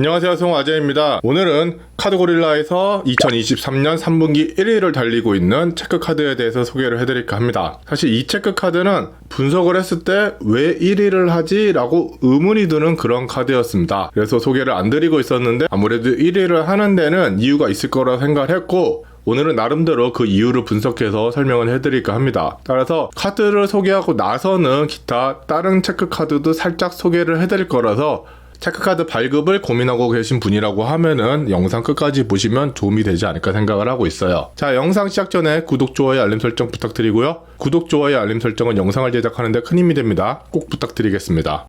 안녕하세요 송아재입니다 오늘은 카드고릴라에서 2023년 3분기 1위를 달리고 있는 체크카드에 대해서 소개를 해드릴까 합니다 사실 이 체크카드는 분석을 했을 때 왜 1위를 하지? 라고 의문이 드는 그런 카드였습니다 그래서 소개를 안 드리고 있었는데 아무래도 1위를 하는 데는 이유가 있을 거라 생각을 했고 오늘은 나름대로 그 이유를 분석해서 설명을 해드릴까 합니다. 따라서 카드를 소개하고 나서는 기타 다른 체크카드도 살짝 소개를 해드릴 거라서 체크카드 발급을 고민하고 계신 분이라고 하면은 영상 끝까지 보시면 도움이 되지 않을까 생각을 하고 있어요. 자, 영상 시작 전에 구독, 좋아요, 알림 설정 부탁드리고요. 구독, 좋아요, 알림 설정은 영상을 제작하는데 큰 힘이 됩니다. 꼭 부탁드리겠습니다.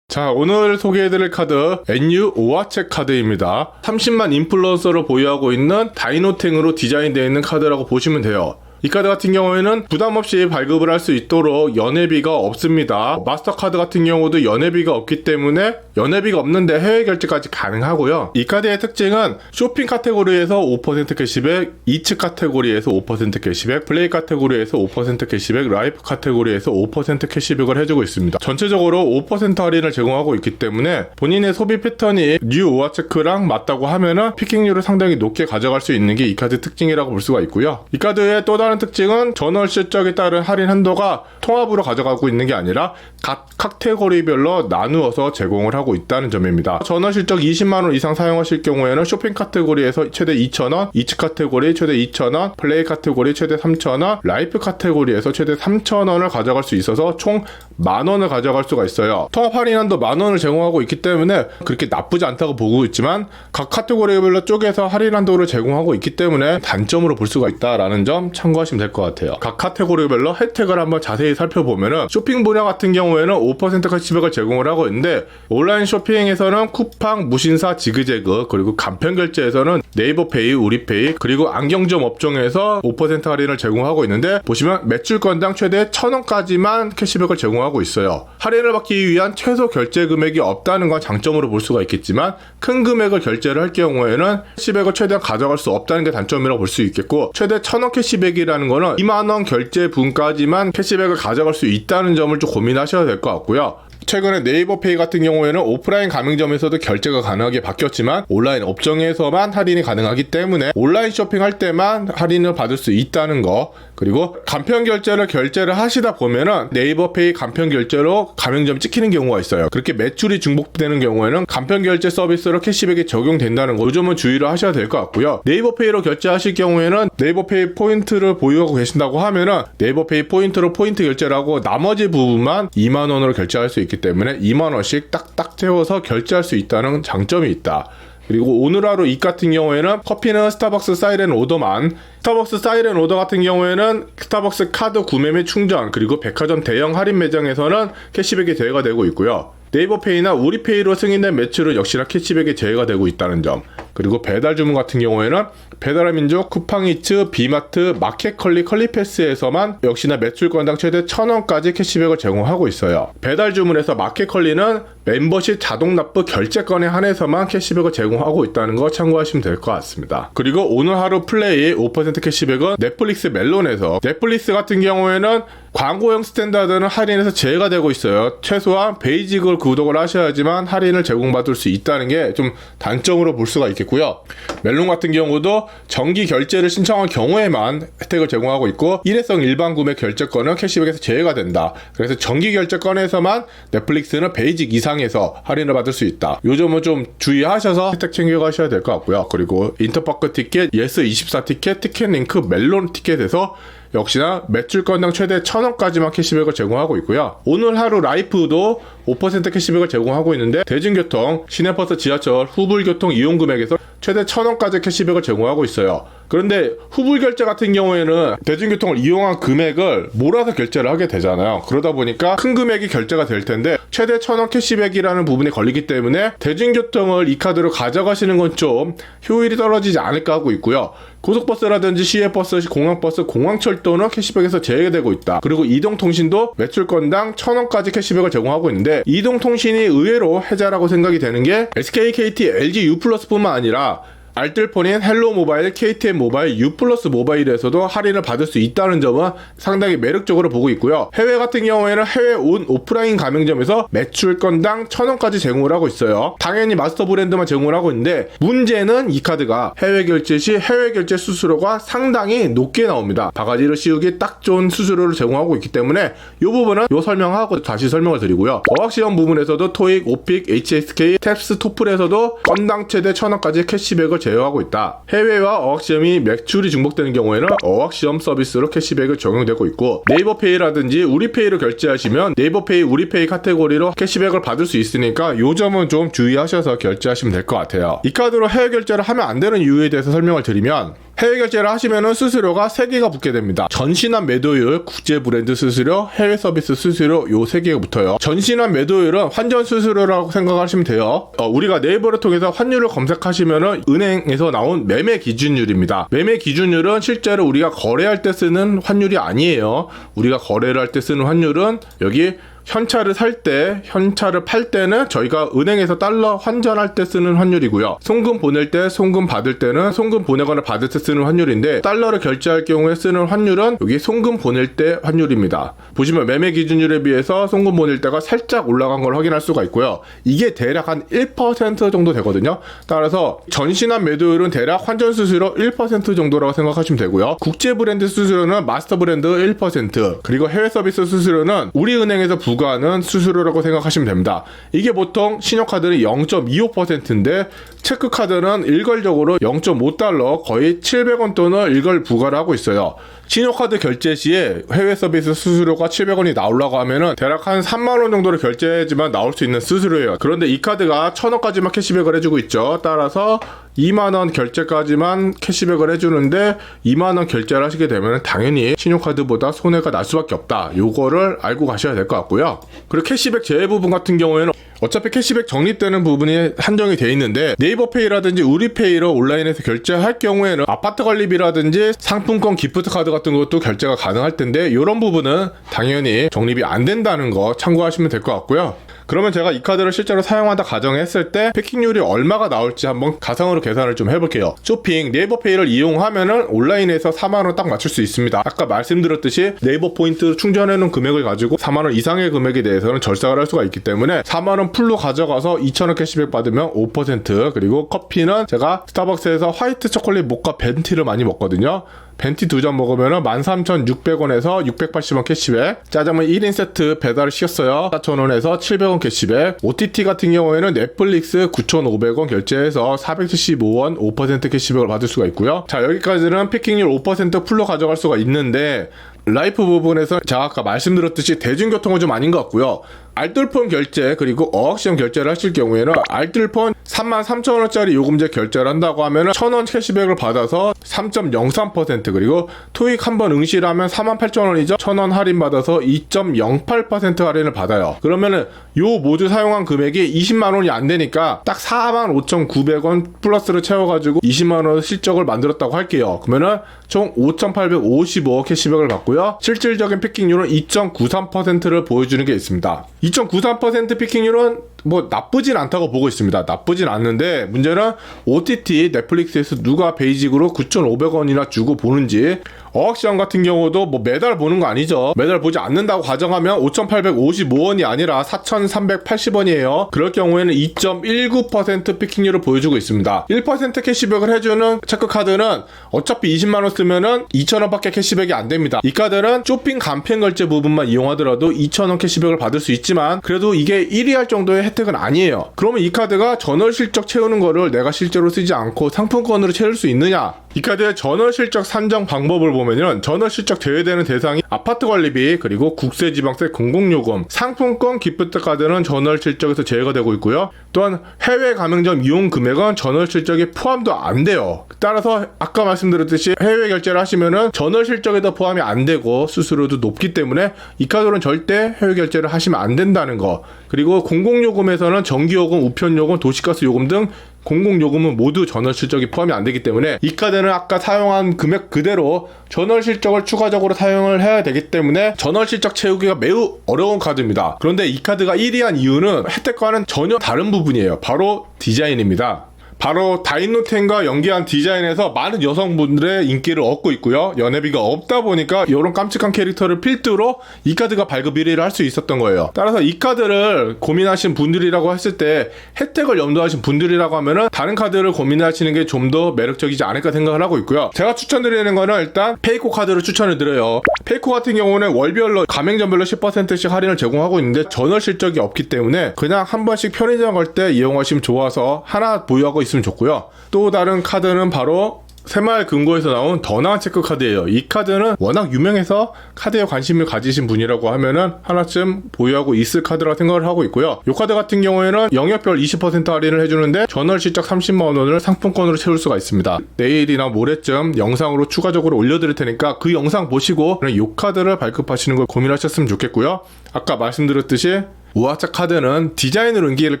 자, 오늘 소개해드릴 카드 NU 오아체 카드입니다. 30만 인플루언서를 보유하고 있는 다이노탱으로 디자인되어 있는 카드라고 보시면 돼요. 이 카드 같은 경우에는 부담 없이 발급을 할 수 있도록 연회비가 없습니다. 마스터카드 같은 경우도 연회비가 없기 때문에 연회비가 없는데 해외 결제까지 가능하고요. 이 카드의 특징은 쇼핑 카테고리에서 5% 캐시백, 이츠 카테고리에서 5% 캐시백, 플레이 카테고리에서 5% 캐시백, 라이프 카테고리에서 5% 캐시백을 해주고 있습니다. 전체적으로 5% 할인을 제공하고 있기 때문에 본인의 소비 패턴이 뉴 오아체크랑 맞다고 하면은 피킹률을 상당히 높게 가져갈 수 있는 게 이 카드 특징이라고 볼 수가 있고요. 이 카드의 또 다른 특징은 전월 실적에 따른 할인 한도가 통합으로 가져가고 있는 게 아니라 각 카테고리별로 나누어서 제공을 하고 있다는 점입니다. 전월 실적 20만 원 이상 사용하실 경우에는 쇼핑 카테고리에서 최대 2,000원, 이츠 카테고리 최대 2,000원, 플레이 카테고리 최대 3,000원, 라이프 카테고리에서 최대 3,000원을 가져갈 수 있어서 총 만 원을 가져갈 수가 있어요. 통합 할인 한도 만 원을 제공하고 있기 때문에 그렇게 나쁘지 않다고 보고 있지만 각 카테고리별로 쪼개서 할인 한도를 제공하고 있기 때문에 단점으로 볼 수가 있다라는 점 참고하시면 될 것 같아요. 각 카테고리별로 혜택을 한번 자세히 살펴보면은 쇼핑 분야 같은 경우에는 5% 캐시백을 제공을 하고 있는데 온라인 쇼핑에서는 쿠팡, 무신사, 지그재그 그리고 간편 결제에서는 네이버페이, 우리페이 그리고 안경점 업종에서 5% 할인을 제공하고 있는데 보시면 매출 건당 최대 1,000원까지만 캐시백을 제공하고 있어요. 할인을 받기 위한 최소 결제 금액이 없다는 건 장점으로 볼 수가 있겠지만 큰 금액을 결제를 할 경우에는 캐시백을 최대한 가져갈 수 없다는 게 단점이라고 볼 수 있겠고 최대 1,000원 캐시백이라는 거는 2만 원 결제 분까지만 캐시백을 가져갈 수 있다는 점을 좀 고민하셔야 될 것 같고요. 최근에 네이버 페이 같은 경우에는 오프라인 가맹점에서도 결제가 가능하게 바뀌었지만 온라인 업종에서만 할인이 가능하기 때문에 온라인 쇼핑할 때만 할인을 받을 수 있다는 거 그리고 간편 결제를 결제를 하시다 보면은 네이버 페이 간편 결제로 가맹점 찍히는 경우가 있어요. 그렇게 매출이 중복되는 경우에는 간편 결제 서비스로 캐시백이 적용된다는 거 요즘은 주의를 하셔야 될 것 같고요. 네이버 페이로 결제하실 경우에는 네이버 페이 포인트를 보유하고 계신다고 하면은 네이버 페이 포인트로 포인트 결제를 하고 나머지 부분만 2만 원으로 결제할 수 있기 때문에 2만 원씩 딱딱 채워서 결제할 수 있다는 장점이 있다. 그리고 오늘 하루 이 같은 경우에는 커피는 스타벅스 사이렌 오더만 스타벅스 사이렌 오더 같은 경우에는 스타벅스 카드 구매 및 충전 그리고 백화점 대형 할인 매장에서는 캐시백이 제외가 되고 있고요. 네이버페이나 우리페이로 승인된 매출은 역시나 캐시백이 제외가 되고 있다는 점 그리고 배달 주문 같은 경우에는 배달의 민족, 쿠팡이츠, 비마트, 마켓컬리, 컬리패스에서만 역시나 매출 건당 최대 1000원까지 캐시백을 제공하고 있어요. 배달 주문에서 마켓컬리는 멤버십 자동 납부 결제권에 한해서만 캐시백을 제공하고 있다는 거 참고하시면 될 것 같습니다. 그리고 오늘 하루 플레이 5% 캐시백은 넷플릭스 멜론에서 넷플릭스 같은 경우에는 광고형 스탠다드는 할인에서 제외가 되고 있어요. 최소한 베이직을 구독을 하셔야지만 할인을 제공받을 수 있다는 게 좀 단점으로 볼 수가 있겠 고요. 멜론 같은 경우도 정기 결제를 신청한 경우에만 혜택을 제공하고 있고 일회성 일반 구매 결제권은 캐시백에서 제외가 된다. 그래서 정기 결제권에서만 넷플릭스는 베이직 이상에서 할인을 받을 수 있다. 요즘은 좀 주의하셔서 혜택 챙겨가셔야 될 것 같고요. 그리고 인터파크 티켓, 예스 24 티켓, 티켓 링크, 멜론 티켓에서 역시나 매출 건당 최대 1000원까지만 캐시백을 제공하고 있고요. 오늘 하루 라이프도 5% 캐시백을 제공하고 있는데 대중교통, 시내버스, 지하철, 후불교통 이용 금액에서 최대 1000원까지 캐시백을 제공하고 있어요. 그런데 후불 결제 같은 경우에는 대중교통을 이용한 금액을 몰아서 결제를 하게 되잖아요. 그러다 보니까 큰 금액이 결제가 될 텐데 최대 1000원 캐시백이라는 부분이 걸리기 때문에 대중교통을 이 카드로 가져가시는 건 좀 효율이 떨어지지 않을까 하고 있고요. 고속버스라든지 시외버스, 공항버스, 공항철도는 캐시백에서 제외되고 있다. 그리고 이동통신도 매출 건당 1000원까지 캐시백을 제공하고 있는데 이동통신이 의외로 해자라고 생각이 되는 게 SK, KT, LG U 플러스뿐만 아니라 알뜰폰인 헬로 모바일, KTM 모바일, U 플러스 모바일에서도 할인을 받을 수 있다는 점은 상당히 매력적으로 보고 있고요. 해외 같은 경우에는 해외 온 오프라인 가맹점에서 매출 건당 1000원까지 제공을 하고 있어요. 당연히 마스터 브랜드만 제공을 하고 있는데 문제는 이 카드가 해외 결제 시 해외 결제 수수료가 상당히 높게 나옵니다. 바가지를 씌우기 딱 좋은 수수료를 제공하고 있기 때문에 이 부분은 요 설명하고 다시 설명을 드리고요. 어학시험 부분에서도 토익, 오픽, HSK, 탭스, 토플에서도 건당 최대 1000원까지 캐시백을 제어하고 있다. 해외와 어학시험이 매출이 중복되는 경우에는 어학시험 서비스로 캐시백을 적용되고 있고 네이버페이라든지 우리페이로 결제하시면 네이버페이, 우리페이 카테고리로 캐시백을 받을 수 있으니까 요 점은 좀 주의하셔서 결제하시면 될 것 같아요. 이 카드로 해외 결제를 하면 안 되는 이유에 대해서 설명을 드리면 해외 결제를 하시면은 수수료가 3개가 붙게 됩니다. 전신한 매도율, 국제 브랜드 수수료, 해외 서비스 수수료 요 3개가 붙어요. 전신한 매도율은 환전 수수료라고 생각하시면 돼요. 어, 우리가 네이버를 통해서 환율을 검색하시면은 은행에서 나온 매매 기준율입니다. 매매 기준율은 실제로 우리가 거래할 때 쓰는 환율이 아니에요. 우리가 거래를 할 때 쓰는 환율은 여기 현찰을 살 때, 현찰을 팔 때는 저희가 은행에서 달러 환전할 때 쓰는 환율이고요. 송금 보낼 때, 송금 받을 때는 송금 보내거나 받을 때 쓰는 환율인데 달러를 결제할 경우에 쓰는 환율은 여기 송금 보낼 때 환율입니다. 보시면 매매 기준율에 비해서 송금 보낼 때가 살짝 올라간 걸 확인할 수가 있고요. 이게 대략 한 1% 정도 되거든요. 따라서 전신한 매도율은 대략 환전 수수료 1% 정도라고 생각하시면 되고요. 국제 브랜드 수수료는 마스터 브랜드 1%, 그리고 해외 서비스 수수료는 우리 은행에서 부과 하는 수수료라고 생각하시면 됩니다. 이게 보통 신용카드는 0.25%인데 체크카드는 일괄적으로 0.5달러 거의 700원 또는 일괄 부과를 하고 있어요. 신용카드 결제 시에 해외 서비스 수수료가 700원이 나오려고 하면은 대략 한 3만원 정도를 결제해야지만 나올 수 있는 수수료예요. 그런데 이 카드가 1000원까지만 캐시백을 해주고 있죠. 따라서 2만원 결제까지만 캐시백을 해주는데 2만원 결제를 하시게 되면 당연히 신용카드보다 손해가 날 수밖에 없다. 요거를 알고 가셔야 될 것 같고요. 그리고 캐시백 제외 부분 같은 경우에는 어차피 캐시백 적립되는 부분이 한정이 돼 있는데 네이버페이라든지 우리페이로 온라인에서 결제할 경우에는 아파트 관리비라든지 상품권 기프트 카드 같은 것도 결제가 가능할 텐데 이런 부분은 당연히 적립이 안 된다는 거 참고하시면 될 것 같고요. 그러면 제가 이 카드를 실제로 사용한다 가정했을 때 패킹률이 얼마가 나올지 한번 가상으로 계산을 좀 해볼게요. 쇼핑 네이버페이를 이용하면은 온라인에서 4만 원 딱 맞출 수 있습니다. 아까 말씀드렸듯이 네이버 포인트 충전해놓은 금액을 가지고 4만 원 이상의 금액에 대해서는 절삭을 할 수가 있기 때문에 4만 원 풀로 가져가서 2,000원 캐시백 받으면 5% 그리고 커피는 제가 스타벅스에서 화이트 초콜릿 모카 벤티를 많이 먹거든요. 벤티 두 잔 먹으면 13,600원에서 680원 캐시백. 짜장면 1인 세트 배달을 시켰어요. 4,000원에서 700원 캐시백. OTT 같은 경우에는 넷플릭스 9,500원 결제해서 475원 5% 캐시백을 받을 수가 있고요. 자 여기까지는 패킹률 5% 풀로 가져갈 수가 있는데 라이프 부분에서 제가 아까 말씀드렸듯이 대중교통은 좀 아닌 것 같고요. 알뜰폰 결제 그리고 어학시험 결제를 하실 경우에는 알뜰폰 33,000원짜리 요금제 결제를 한다고 하면은 1,000원 캐시백을 받아서 3.03% 그리고 토익 한 번 응시를 하면 48,000원이죠. 1,000원 할인 받아서 2.08% 할인을 받아요. 그러면은 요 모두 사용한 금액이 20만 원이 안 되니까 딱 45,900원 플러스를 채워 가지고 20만 원 실적을 만들었다고 할게요. 그러면은 총 5,855 캐시백을 받고 요. 실질적인 패킹률은 2.93%를 보여주는 게 있습니다. 2.93% 패킹률은 뭐 나쁘진 않다고 보고 있습니다. 나쁘진 않는데 문제는 OTT 넷플릭스에서 누가 베이직으로 9,500원이나 주고 보는지 어학시험 같은 경우도 뭐 매달 보는 거 아니죠. 매달 보지 않는다고 가정하면 5,855원이 아니라 4,380원이에요. 그럴 경우에는 2.19% 피킹률을 보여주고 있습니다. 1% 캐시백을 해주는 체크카드는 어차피 20만원 쓰면은 2,000원밖에 캐시백이 안 됩니다. 이 카드는 쇼핑 간편 결제 부분만 이용하더라도 2,000원 캐시백을 받을 수 있지만 그래도 이게 1위 할 정도의 혜택은 아니에요. 그러면 이 카드가 전월 실적 채우는 거를 내가 실제로 쓰지 않고 상품권으로 채울 수 있느냐? 이 카드의 전월 실적 산정 방법을 보면은 전월 실적 제외되는 대상이 아파트 관리비 그리고 국세 지방세 공공요금 상품권 기프트 카드는 전월 실적에서 제외가 되고 있고요. 또한 해외 가맹점 이용 금액은 전월 실적에 포함도 안 돼요. 따라서 아까 말씀드렸듯이 해외 결제를 하시면은 전월 실적에도 포함이 안 되고 수수료도 높기 때문에 이 카드로는 절대 해외 결제를 하시면 안 된다는 거. 그리고 공공요금에서는 전기요금, 우편요금, 도시가스 요금 등 공공요금은 모두 전월 실적이 포함이 안 되기 때문에 이 카드는 아까 사용한 금액 그대로 전월 실적을 추가적으로 사용을 해야 되기 때문에 전월 실적 채우기가 매우 어려운 카드입니다. 그런데 이 카드가 1위한 이유는 혜택과는 전혀 다른 부분이에요. 바로 디자인입니다. 바로 다이노텐과 연계한 디자인에서 많은 여성분들의 인기를 얻고 있고요. 연회비가 없다 보니까 이런 깜찍한 캐릭터를 필두로 이 카드가 발급 1위를 할 수 있었던 거예요. 따라서 이 카드를 고민하신 분들이라고 했을 때 혜택을 염두하신 분들이라고 하면은 다른 카드를 고민하시는 게 좀 더 매력적이지 않을까 생각을 하고 있고요. 제가 추천드리는 거는 일단 페이코 카드를 추천을 드려요. 페이코 같은 경우는 월별로 가맹점별로 10%씩 할인을 제공하고 있는데 전월 실적이 없기 때문에 그냥 한 번씩 편의점 갈 때 이용하시면 좋아서 하나 보유하고 있 으면 좋고요. 또 다른 카드는 바로 새마을 금고에서 나온 더 나은 체크 카드예요. 이 카드는 워낙 유명해서 카드에 관심을 가지신 분이라고 하면은 하나쯤 보유하고 있을 카드라 생각을 하고 있고요. 이 카드 같은 경우에는 영역별 20% 할인을 해주는데 전월 실적 30만 원을 상품권으로 채울 수가 있습니다. 내일이나 모레쯤 영상으로 추가적으로 올려드릴 테니까 그 영상 보시고 이 카드를 발급하시는 걸 고민하셨으면 좋겠고요. 아까 말씀드렸듯이 우아차 카드는 디자인으로 인기를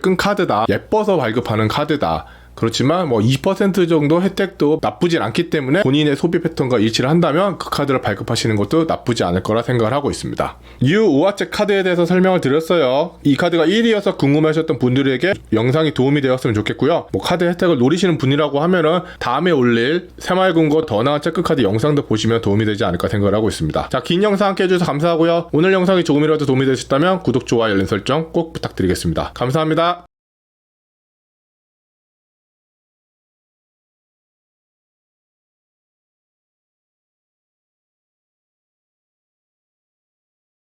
끈 카드다. 예뻐서 발급하는 카드다. 그렇지만 뭐2% 정도 혜택도 나쁘진 않기 때문에 본인의 소비 패턴과 일치를 한다면 그 카드를 발급하시는 것도 나쁘지 않을 거라 생각을 하고 있습니다. U 오아체 카드에 대해서 설명을 드렸어요. 이 카드가 1위여서 궁금하셨던 분들에게 영상이 도움이 되었으면 좋겠고요. 뭐 카드 혜택을 노리시는 분이라고 하면은 다음에 올릴 새마을금고 더 나은 체크카드 영상도 보시면 도움이 되지 않을까 생각을 하고 있습니다. 자, 긴 영상 함께 해주셔서 감사하고요. 오늘 영상이 조금이라도 도움이 되셨다면 구독, 좋아요, 알림 설정 꼭 부탁드리겠습니다. 감사합니다.